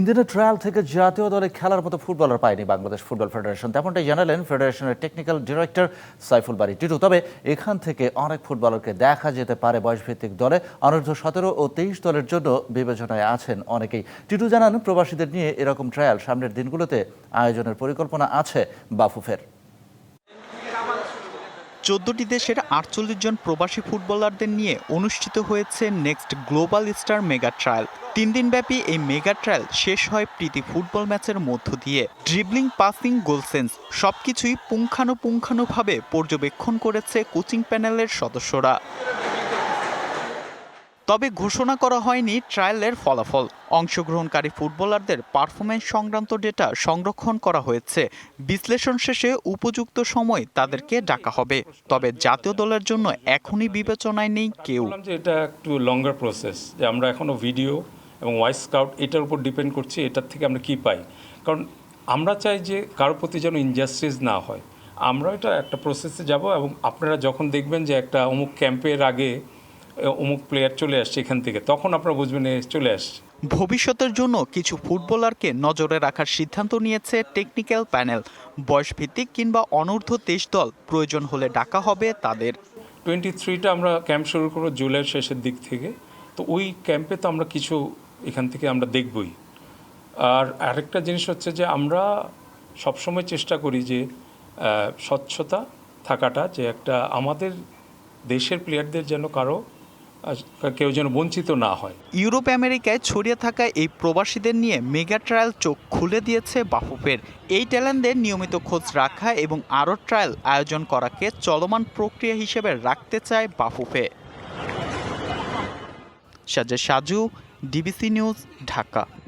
তিন দিনের ট্রায়াল থেকে জাতীয় দলে খেলার মতো ফুটবলার পায়নি বাংলাদেশ ফুটবল ফেডারেশন তেমনটাই জানালেন ফেডারেশনের টেকনিক্যাল ডিরেক্টর সাইফুল বাড়ি টিটু। তবে এখান থেকে অনেক ফুটবলারকে দেখা যেতে পারে বয়সভিত্তিক দলে। অনূর্ধ্ব সতেরো ও তেইশ দলের জন্য বিবেচনায় আছেন অনেকেই। টিটু জানান, প্রবাসীদের নিয়ে এরকম ট্রায়াল সামনের দিনগুলোতে আয়োজনের পরিকল্পনা আছে বাফুফের। চোদ্দটি দেশের আটচল্লিশ জন প্রবাসী ফুটবলারদের নিয়ে অনুষ্ঠিত হয়েছে next global star mega trial. তিন দিনব্যাপী এই মেগা ট্রায়াল শেষ হয় প্রীতি ফুটবল ম্যাচের মধ্য দিয়ে। ড্রিবলিং, পাসিং গোলসেন্স সব সবকিছুই পুঙ্খানুপুঙ্খানুভাবে পর্যবেক্ষণ করেছে কোচিং প্যানেলের সদস্যরা। তবে ঘোষণা করা হয়নি ট্রায়ালের ফলাফল। অংশগ্রহণকারী ফুটবলারদের পারফরমেন্স সংক্রান্ত ডেটা সংরক্ষণ করা হয়েছে। বিশ্লেষণ শেষে উপযুক্ত সময় তাদেরকে ডাকা হবে। তবে জাতীয় দলের জন্য এখনই বিবেচনায় নেই কেউ। এটা একটু লঙ্গার প্রসেস যে আমরা এখনও ভিডিও এবং ওয়াইস স্কাউট এটার উপর ডিপেন্ড করছি, এটার থেকে আমরা কি পাই? কারণ আমরা চাই যে কারোর প্রতি যেন ইনজাস্টিস না হয়। আমরা এটা একটা প্রসেসে যাব এবং আপনারা যখন দেখবেন যে একটা অমুক ক্যাম্পের আগে অমুক প্লেয়ার চলে আসছে এখান থেকে তখন আপনারা বুঝবেন চলে আসছে। ভবিষ্যতের জন্য কিছু ফুটবলারকে নজরে রাখার সিদ্ধান্ত নিয়েছে টেকনিক্যাল প্যানেল বয়সভিত্তিক কিংবা অনূর্ধ্ব তেইশ দল প্রয়োজন হলে ডাকা হবে তাদের। টোয়েন্টি থ্রিটা আমরা ক্যাম্প শুরু করব জুলাইয়ের শেষের দিক থেকে। তো ওই ক্যাম্পে তো আমরা কিছু এখান থেকে আমরা দেখবই। আর আরেকটা জিনিস হচ্ছে যে আমরা সবসময় চেষ্টা করি যে স্বচ্ছতা থাকাটা যে একটা আমাদের দেশের প্লেয়ারদের যেন কারও কেউ যেন বঞ্চিত না হয়। ইউরোপ আমেরিকায় ছড়িয়ে থাকা এই প্রবাসীদের নিয়ে মেগা ট্রায়াল চোখ খুলে দিয়েছে বাফুফের। এই ট্যালেন্টদের নিয়মিত খোঁজ রাখা এবং আরও ট্রায়াল আয়োজন করাকে চলমান প্রক্রিয়া হিসেবে রাখতে চায় বাফুফে। সাজে সাজু, ডিবিসি নিউজ, ঢাকা।